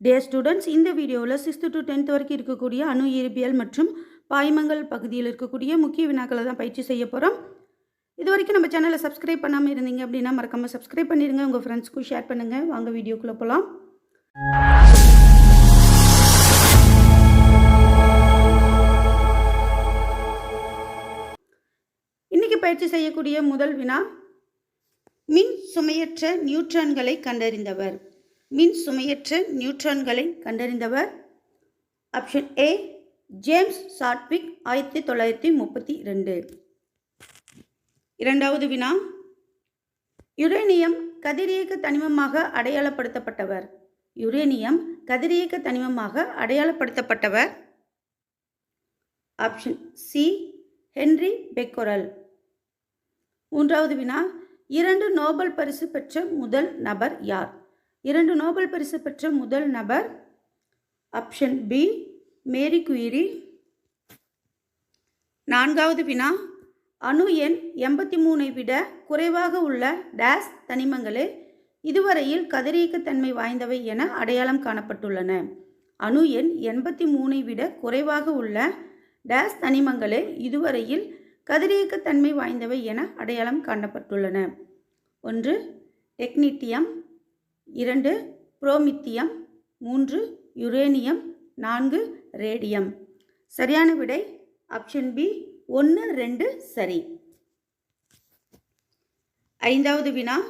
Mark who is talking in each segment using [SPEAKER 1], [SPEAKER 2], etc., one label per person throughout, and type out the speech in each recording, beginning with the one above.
[SPEAKER 1] டே students இந்த வீடியோவில் sixth to tenth வரைக்கும் இருக்கக்கூடிய அணு இயற்பியல் மற்றும் பாய்மங்கள் பகுதியில் இருக்கக்கூடிய முக்கிய வினாக்களை தான் பயிற்சி செய்ய போகிறோம் இது வரைக்கும் நம்ம சேனலை சப்ஸ்கிரைப் பண்ணாமல் இருந்தீங்க அப்படின்னா மறக்காமல் சப்ஸ்கிரைப் பண்ணிடுங்க உங்கள் ஃப்ரெண்ட்ஸ்க்கும் ஷேர் பண்ணுங்கள் வாங்க வீடியோக்குள்ளே போகலாம் இன்றைக்கி பயிற்சி செய்யக்கூடிய முதல் வினா மின் சுமையற்ற நியூட்ரான்களை கண்டறிந்தவர். மின் சுமையற்ற நியூட்ரான்களை கண்டறிந்தவர். ஆப்ஷன் ஏ ஜேம்ஸ் சாட்விக் ஆயிரத்தி தொள்ளாயிரத்தி முப்பத்தி ரெண்டு இரண்டாவது வினா யுரேனியம் கதிரியக்க தனிமமாக அடையாளப்படுத்தப்பட்டவர். யுரேனியம் கதிரியக்க தனிமமாக அடையாளப்படுத்தப்பட்டவர். ஆப்ஷன் சி ஹென்றி பெக்கோரல் மூன்றாவது வினா இரண்டு நோபல் பரிசு பெற்ற முதல் நபர் யார்? இரண்டு நோபல் பரிசு பெற்ற முதல் நபர் ஆப்ஷன் பி மேரி குயிரி. நான்காவது வினா அணு எண் எண்பத்தி மூணை விட குறைவாக உள்ள டேஸ் தனிமங்களே இதுவரையில் கதிரியக்கத்தன்மை வாய்ந்தவை என அடையாளம் காணப்பட்டுள்ளன. அணு எண் எண்பத்தி மூணை விட குறைவாக உள்ள டேஸ் தனிமங்களே இதுவரையில் கதிரியக்கத்தன்மை வாய்ந்தவை என அடையாளம் காணப்பட்டுள்ளன. ஒன்று டெக்னிட்டியம் இரண்டு புரோமித்தியம். மூன்று யுரேனியம். நான்கு ரேடியம். சரியான விடை ஆப்ஷன் பி ஒன்று ரெண்டு சரி. ஐந்தாவது வினா.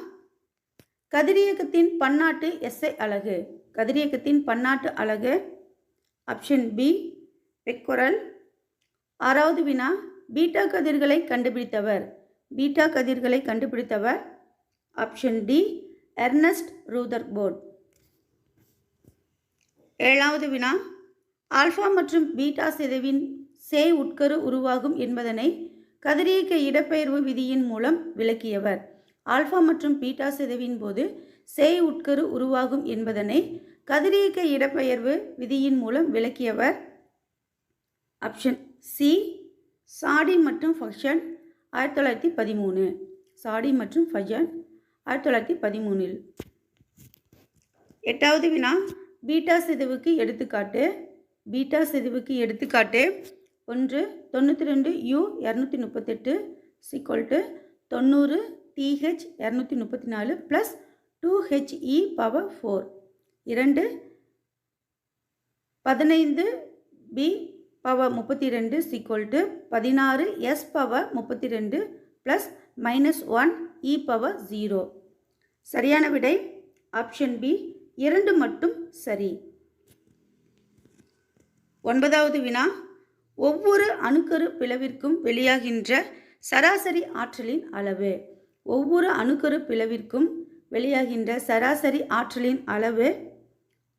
[SPEAKER 1] கதிரியக்கத்தின் பன்னாட்டு எஸ்ஐ அலகு கதிரியக்கத்தின் பன்னாட்டு அலகு ஆப்ஷன் பி பெக்கொரல். ஆறாவது வினா. பீட்டா கதிர்களை கண்டுபிடித்தவர். பீட்டா கதிர்களை கண்டுபிடித்தவர். ஆப்ஷன் டி எர்னஸ்ட் ரூதர்போர்ட் ஏழாவது வினா. ஆல்ஃபா மற்றும் பீட்டா சிதைவின் சே உட்கரு உருவாகும் என்பதனை கதிரியக்க இடப்பெயர்வு விதியின் மூலம் விளக்கியவர். ஆல்ஃபா மற்றும் பீட்டா சிதைவின் போது சே உட்கரு உருவாகும் என்பதனை கதிரியக்க இடப்பெயர்வு விதியின் மூலம் விளக்கியவர். Option C. சாடி மற்றும் ஃபக்ஷன் ஆயிரத்தி தொள்ளாயிரத்தி பதிமூணு. சாடி மற்றும் ஃபஜன் ஆயிரத்தி தொள்ளாயிரத்தி பதிமூணில் எட்டாவது வினா. பீட்டா சிதைவுக்கு எடுத்துக்காட்டு. பீட்டா சிதைவுக்கு எடுத்துக்காட்டு. ஒன்று தொண்ணூற்றி ரெண்டு யூ இரநூத்தி முப்பத்தெட்டு சிக்வல் டு தொண்ணூறு டிஹெச் இரநூத்தி முப்பத்தி நாலு plus two HE power four இரண்டு பதினைந்து பி பவர் முப்பத்தி ரெண்டு சிக்வல் டு பதினாறு எஸ் பவர் முப்பத்தி ரெண்டு plus minus one E power zero சரியான விடை? ஆப்ஷன் பி இரண்டு மட்டும் சரி. ஒன்பதாவது வினா. ஒவ்வொரு அணுக்கரு பிளவிற்கும் வெளியாகின்ற சராசரி ஆற்றலின் அளவு. ஒவ்வொரு அணுக்கரு பிளவிற்கும் வெளியாகின்ற சராசரி ஆற்றலின் அளவு.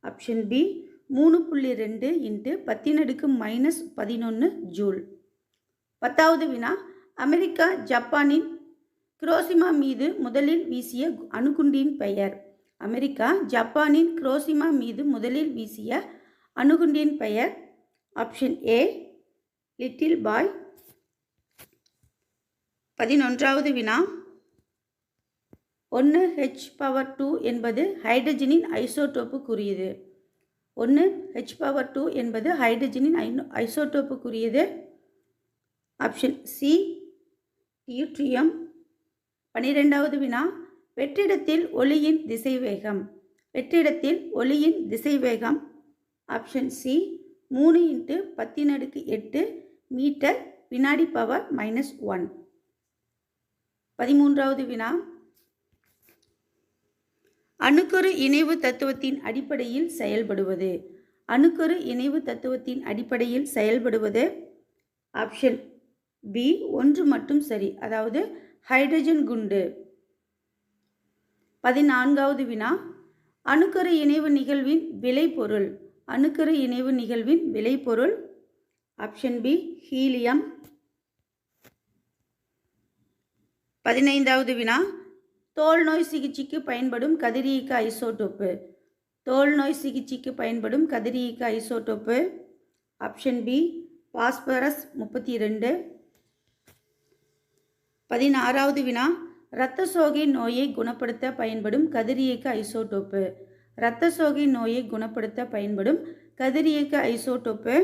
[SPEAKER 1] ஆப்ஷன் பி மூணு புள்ளி ரெண்டு இன்ட்டு பத்தினடுக்கு மைனஸ் பதினொன்று ஜூல். பத்தாவது வினா. அமெரிக்கா ஜப்பானின் குரோசிமா மீது முதலில் வீசிய அணுகுண்டின் பெயர். அமெரிக்கா ஜப்பானின் குரோசிமா மீது முதலில் வீசிய அணுகுண்டின் பெயர். Option A little boy. பதினொன்றாவது வினா. ஒன்று ஹெச் பவர் டூ என்பது ஹைட்ரஜனின் ஐசோடோப்புக்குரியது ஒன்று ஹெச் பவர் டூ என்பது ஹைட்ரஜனின் ஐ ஐசோடோப்புக்குரியது ஆப்ஷன் சி டியூட்ரியம். பன்னிரெண்டாவது வினா வெற்றிடத்தில் ஒளியின் திசைவேகம். வெற்றிடத்தில் ஒளியின் திசைவேகம். ஆப்ஷன் சி மூணு இன்ட்டு பத்தின் அடுக்கு எட்டு மீட்டர் வினாடி பவர் மைனஸ் ஒன் பதிமூன்றாவது வினா அணுக்கரு இணைவு தத்துவத்தின் அடிப்படையில் செயல்படுவது. அணுக்கரு இணைவு தத்துவத்தின் அடிப்படையில் செயல்படுவது. ஆப்ஷன் பி ஒன்று மட்டும் சரி. அதாவது ஹைட்ரஜன் குண்டு. பதினான்காவது வினா. அணுக்கரு இணைவு நிகழ்வின் விளைபொருள். அணுக்கரு இணைவு நிகழ்வின் விளைபொருள். Option B helium. பதினைந்தாவது வினா. தோல் நோய் சிகிச்சைக்கு பயன்படும் கதிரியக்க ஐசோடோப்பு. தோல் நோய் சிகிச்சைக்கு பயன்படும் கதிரியக்க ஐசோடோப்பு. ஆப்ஷன் பி பாஸ்பரஸ் முப்பத்தி ரெண்டு பதினாறாவது வினா இரத்த சோகை நோயை குணப்படுத்த பயன்படும் கதிரியக்க ஐசோடோப்பு. இரத்த சோகை நோயை குணப்படுத்த பயன்படும் கதிரியக்க ஐசோடோப்பு.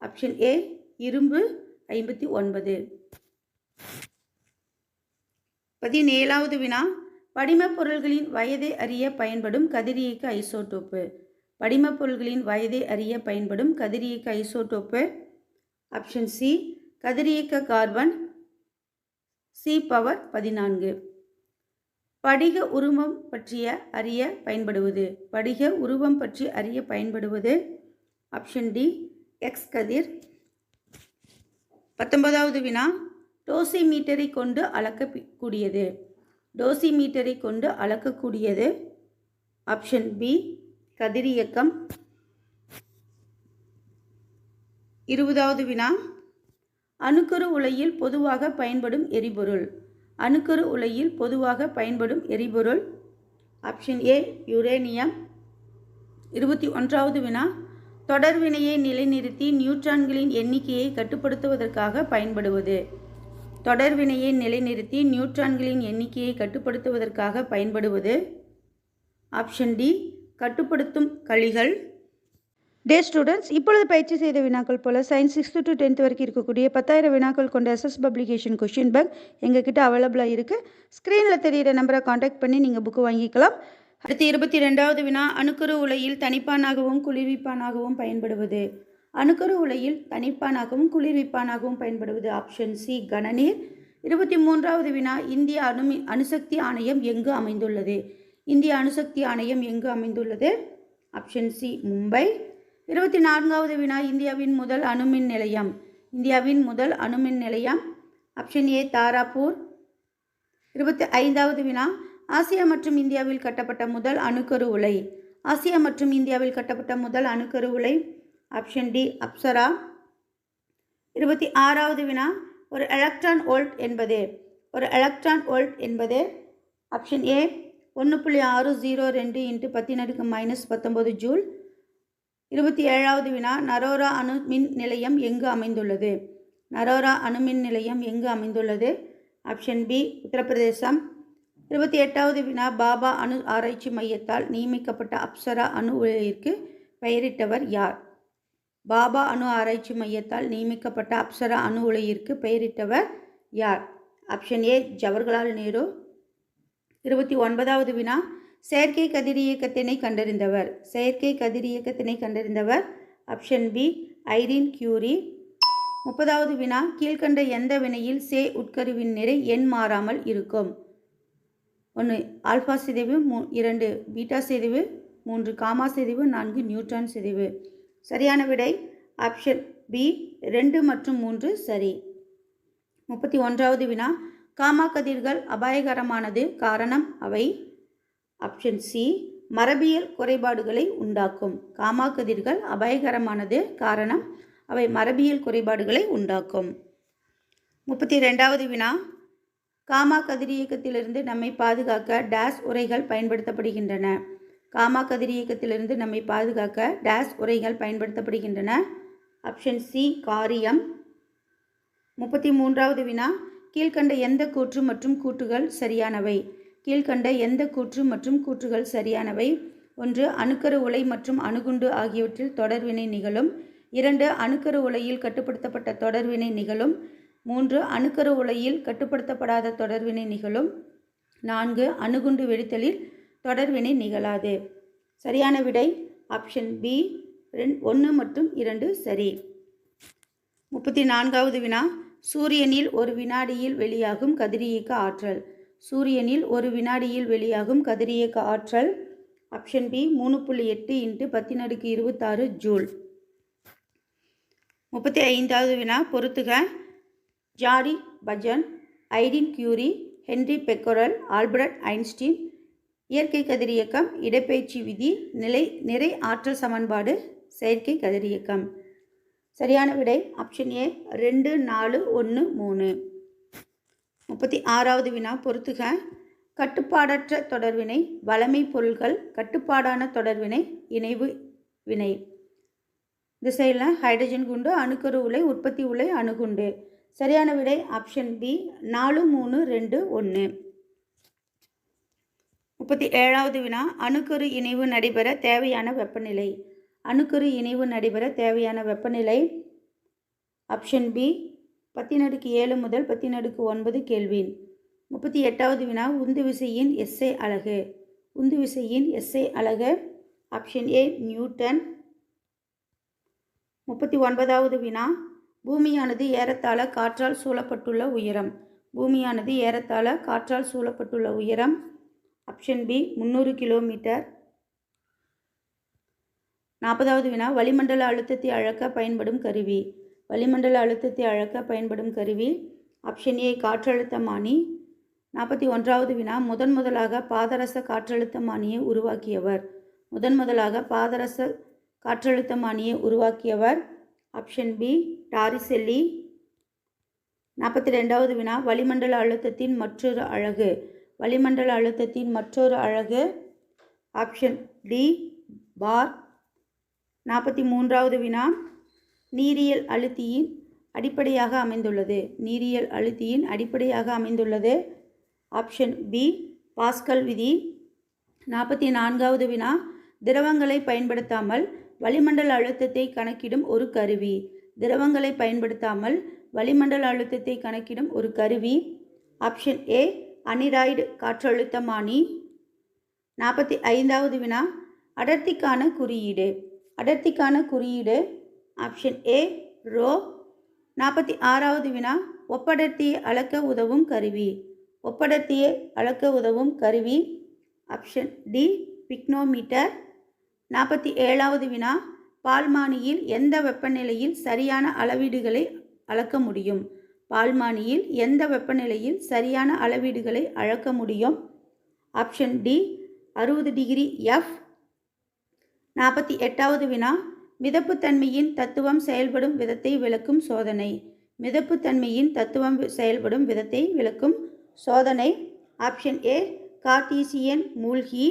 [SPEAKER 1] ஆப்ஷன் ஏ இரும்பு ஐம்பத்தி ஒன்பது. பதினேழாவது வினா படிமப் பொருள்களின் வயதை அறிய பயன்படும் கதிரியக்க ஐசோடோப்பு. படிமப் பொருள்களின் வயதை அறிய பயன்படும் கதிரியக்க ஐசோடோப்பு. ஆப்ஷன் சி கதிரியக்க கார்பன் சி பவர் பதினான்கு. படிக உருவம் பற்றிய அறிய பயன்படுவது. படிக உருவம் பற்றி அறிய பயன்படுவது. ஆப்ஷன் டி எக்ஸ் கதிர். பத்தொன்பதாவது வினா டோசி மீட்டரை கொண்டு அளக்கக்கூடியது. டோசி மீட்டரை கொண்டு அளக்கக்கூடியது. Option B கதிரியக்கம். இருபதாவது வினா அணுக்கரு உலையில் பொதுவாக பயன்படும் எரிபொருள். அணுக்கரு உலையில் பொதுவாக பயன்படும் எரிபொருள். ஆப்ஷன் ஏ யுரேனியம் இருபத்தி ஒன்றாவது வினா. தொடர்வினையை நிலைநிறுத்தி நியூட்ரான்களின் எண்ணிக்கையை கட்டுப்படுத்துவதற்காக பயன்படுவது. தொடர்வினையை நிலைநிறுத்தி நியூட்ரான்களின் எண்ணிக்கையை கட்டுப்படுத்துவதற்காக பயன்படுவது. ஆப்ஷன் டி கட்டுப்படுத்தும் கழிகள்.
[SPEAKER 2] டே ஸ்டூடெண்ட்ஸ் இப்பொழுது பயிற்சி செய்த வினாக்கள் போல சயின்ஸ் சிக்ஸ்த்து டு டென்த் வரைக்கும் இருக்கக்கூடிய பத்தாயிரம் வினாக்கள் கொண்ட எஸ்எஸ் பப்ளிகேஷன் கொஷின் பேங்க் எங்ககிட்ட அவைலபிளாக இருக்குது ஸ்க்ரீனில் தெரியிற நம்பரை காண்டாக்ட் பண்ணி நீங்கள் புக்கு வாங்கிக்கலாம்.
[SPEAKER 1] அடுத்து இருபத்தி ரெண்டாவது வினா அணுக்கரு உலையில் தனிப்பானாகவும் குளிர்விப்பானாகவும் பயன்படுவது. அணுக்கரு உலையில் தனிப்பானாகவும் குளிர்விப்பானாகவும் பயன்படுவது. ஆப்ஷன் சி கனநீர். இருபத்தி மூன்றாவது வினா இந்திய அணுமி அணுசக்தி ஆணையம் எங்கு அமைந்துள்ளது? இந்திய அணுசக்தி ஆணையம் எங்கு அமைந்துள்ளது? Option C Mumbai. இருபத்தி நான்காவது வினா இந்தியாவின் முதல் அணுமின் நிலையம். இந்தியாவின் முதல் அணுமின் நிலையம் ஆப்ஷன் ஏ தாராப்பூர் இருபத்தி ஐந்தாவது வினா ஆசியா மற்றும் இந்தியாவில் கட்டப்பட்ட முதல் அணுக்கரு உலை. ஆசியா மற்றும் இந்தியாவில் கட்டப்பட்ட முதல் அணுக்கரு உலை ஆப்ஷன் டி அப்சரா. இருபத்தி ஆறாவது வினா ஒரு எலக்ட்ரான் வோல்ட் என்பது. ஒரு எலக்ட்ரான் வோல்ட் என்பது. ஆப்ஷன் ஏ ஒன்று புள்ளி ஆறு ஜீரோ ரெண்டு இன்ட்டு பத்தினருக்கு மைனஸ் பத்தொம்பது ஜூல். இருபத்தி ஏழாவது வினா நரோரா அணு மின் நிலையம் எங்கு அமைந்துள்ளது? நரோரா அணுமின் நிலையம் எங்கு அமைந்துள்ளது? Option B Uttar Pradesh. இருபத்தி எட்டாவது வினா பாபா அணு ஆராய்ச்சி மையத்தால் நியமிக்கப்பட்ட அப்சரா அணு உலையிற்கு பெயரிட்டவர் யார்? பாபா அணு ஆராய்ச்சி மையத்தால் நியமிக்கப்பட்ட அப்சரா அணு உலையிற்கு பெயரிட்டவர் யார்? Option A Jawaharlal Nehru. இருபத்தி ஒன்பதாவது வினா செயற்கை கதிரியக்கத்தினை கண்டறிந்தவர். செயற்கை கதிரியக்கத்தினை கண்டறிந்தவர் ஆப்ஷன் பி ஐரின் கியூரி. முப்பதாவது வினா கீழ்கண்ட எந்த வினையில் சே உட்கருவின் நிறை எண் மாறாமல் இருக்கும்? ஒன்று ஆல்ஃபா சிதைவு மூ இரண்டு பீட்டா சிதைவு மூன்று காமா சிதைவு நான்கு நியூட்ரான் சிதைவு. சரியான விடை ஆப்ஷன் பி ரெண்டு மற்றும் மூன்று சரி. முப்பத்தி ஒன்றாவது வினா காமா கதிர்கள் அபாயகரமானது காரணம் அவை. ஆப்ஷன் சி மரபியல் குறைபாடுகளை உண்டாக்கும். காமா கதிர்கள் அபாயகரமானது காரணம் அவை மரபியல் குறைபாடுகளை உண்டாக்கும். முப்பத்தி ரெண்டாவது வினா. காமா கதிரியக்கத்திலிருந்து நம்மை பாதுகாக்க டேஸ் உரைகள் பயன்படுத்தப்படுகின்றன. காமா கதிரியக்கத்திலிருந்து நம்மை பாதுகாக்க டேஸ் உரைகள் பயன்படுத்தப்படுகின்றன. ஆப்ஷன் சி காரியம். முப்பத்தி மூன்றாவது வினா. கீழ்கண்ட எந்த கூற்று மற்றும் கூற்றுகள் சரியானவை? கீழ்கண்ட எந்த கூற்று மற்றும் கூற்றுகள் சரியானவை? ஒன்று அணுக்கரு உலை மற்றும் அணுகுண்டு ஆகியவற்றில் தொடர்வினை நிகழும். இரண்டு அணுக்கரு உலையில் கட்டுப்படுத்தப்பட்ட தொடர்வினை நிகழும். மூன்று அணுக்கரு உலையில் கட்டுப்படுத்தப்படாத தொடர்வினை நிகழும். நான்கு அணுகுண்டு வெடித்தலில் தொடர்வினை நிகழாது. சரியான விடை ஆப்ஷன் பி ரெண் ஒன்று மற்றும் இரண்டு சரி. முப்பத்தி நான்காவது வினா சூரியனில் ஒரு வினாடியில் வெளியாகும் கதிரியக்க ஆற்றல். சூரியனில் ஒரு வினாடியில் வெளியாகும் கதிரியக்க ஆற்றல் ஆப்ஷன் பி மூணு புள்ளி எட்டு இன்ட்டு பத்தினடுக்கு இருபத்தாறு ஜூல். முப்பத்தி ஐந்தாவது வினா பொறுத்துக. ஜாடி பஜன் ஐடின் Curie Henry Becquerel Albert Einstein. இயற்கை கதிரியக்கம் இடப்பெயர்ச்சி விதி நிலை நிறை ஆற்றல் சமன்பாடு செயற்கை கதிரியக்கம். சரியான விடை ஆப்ஷன் ஏ ரெண்டு நாலு ஒன்று மூணு. முப்பத்தி ஆறாவது வினா பொறுத்துக. கட்டுப்பாடற்ற தொடர்வினை வளமை பொருள்கள் கட்டுப்பாடான தொடர்வினை இணைவு வினை. இந்த சைடில் ஹைட்ரஜன் குண்டு அணுக்கரு உலை உற்பத்தி உலை அணுகுண்டு. சரியான விடை ஆப்ஷன் பி நாலு மூணு ரெண்டு ஒன்று முப்பத்தி ஏழாவது வினா அணுக்கரு இணைவு நடைபெற தேவையான வெப்பநிலை. அணுக்கரு இணைவு நடைபெற தேவையான வெப்பநிலை. ஆப்ஷன் பி பத்தினடுக்கு ஏழு முதல் பத்தினடுக்கு ஒன்பது கேள்வின். முப்பத்தி எட்டாவது வினா உந்து விசையின் எஸ்ஐ அலகு. உந்து விசையின் எஸ்ஐ அலகு ஆப்ஷன் ஏ நியூட்டன் முப்பத்தி ஒன்பதாவது வினா பூமியானது ஏறத்தாழ காற்றால் சூழப்பட்டுள்ள உயரம். பூமியானது ஏறத்தாழ காற்றால் சூழப்பட்டுள்ள உயரம். ஆப்ஷன் பி முந்நூறு கிலோமீட்டர். நாற்பதாவது வினா வளிமண்டல அழுத்தத்தை அழக்க பயன்படும் கருவி. வளிமண்டல அழுத்தத்தை அளக்க பயன்படும் கருவி. ஆப்ஷன் ஏ காற்றழுத்தமானி. நாற்பத்தி ஒன்றாவது வினா முதன் முதலாக பாதரச காற்றழுத்தமானியை உருவாக்கியவர். முதன் முதலாக பாதரச காற்றழுத்தமானியை உருவாக்கியவர். Option B Torricelli. நாற்பத்தி ரெண்டாவது வினா வளிமண்டல அழுத்தத்தின் மற்றொரு அழகு. வளிமண்டல அழுத்தத்தின் மற்றொரு அழகு. Option D bar. நாற்பத்தி மூன்றாவது வினா நீரியல் அழுத்தியின் அடிப்படையாக அமைந்துள்ளது. நீரியல் அழுத்தியின் அடிப்படையாக அமைந்துள்ளது. ஆப்ஷன் பி பாஸ்கல் விதி. நாற்பத்தி நான்காவது வினா திரவங்களை பயன்படுத்தாமல் வளிமண்டல அழுத்தத்தை கணக்கிடும் ஒரு கருவி. திரவங்களை பயன்படுத்தாமல் வளிமண்டல அழுத்தத்தை கணக்கிடும் ஒரு கருவி. ஆப்ஷன் ஏ அனிராய்டு காற்றழுத்தமானி. நாற்பத்தி ஐந்தாவது வினா அடர்த்திக்கான குறியீடு. அடர்த்திக்கான குறியீடு ஆப்ஷன் ஏ ரோ. நாற்பத்தி ஆறாவது வினா ஒப்படர்த்தியை அளக்க உதவும் கருவி. ஒப்படர்த்தியை அளக்க உதவும் கருவி. Option D pycnometer. நாற்பத்தி ஏழாவது வினா பால்மானியில் எந்த வெப்பநிலையில் சரியான அளவீடுகளை அளக்க முடியும்? பால்மானியில் எந்த வெப்பநிலையில் சரியான அளவீடுகளை அளக்க முடியும்? ஆப்ஷன் டி அறுபது டிகிரி எஃப் நாற்பத்தி எட்டாவது வினா மிதப்புத்தன்மையின் தத்துவம் செயல்படும் விதத்தை விளக்கும் சோதனை. மிதப்புத்தன்மையின் தத்துவம் செயல்படும் விதத்தை விளக்கும் சோதனை. ஆப்ஷன் ஏ கார்டீசியன் மூழ்கி.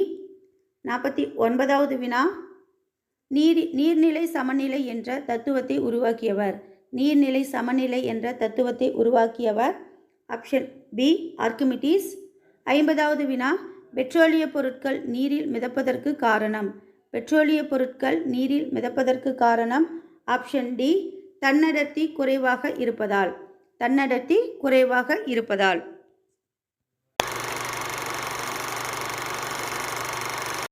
[SPEAKER 1] நாற்பத்தி ஒன்பதாவது வினா. நீர் நீர்நிலை சமநிலை என்ற தத்துவத்தை உருவாக்கியவர். நீர்நிலை சமநிலை என்ற தத்துவத்தை உருவாக்கியவர். ஆப்ஷன் பி ஆர்கிமிட்டிஸ் ஐம்பதாவது வினா. பெட்ரோலிய பொருட்கள் நீரில் மிதப்பதற்கு காரணம். பெட்ரோலிய பொருட்கள் நீரில் மிதப்பதற்கு காரணம் ஆப்ஷன் டி தன்னடர்த்தி குறைவாக இருப்பதால். தன்னடர்த்தி குறைவாக இருப்பதால்.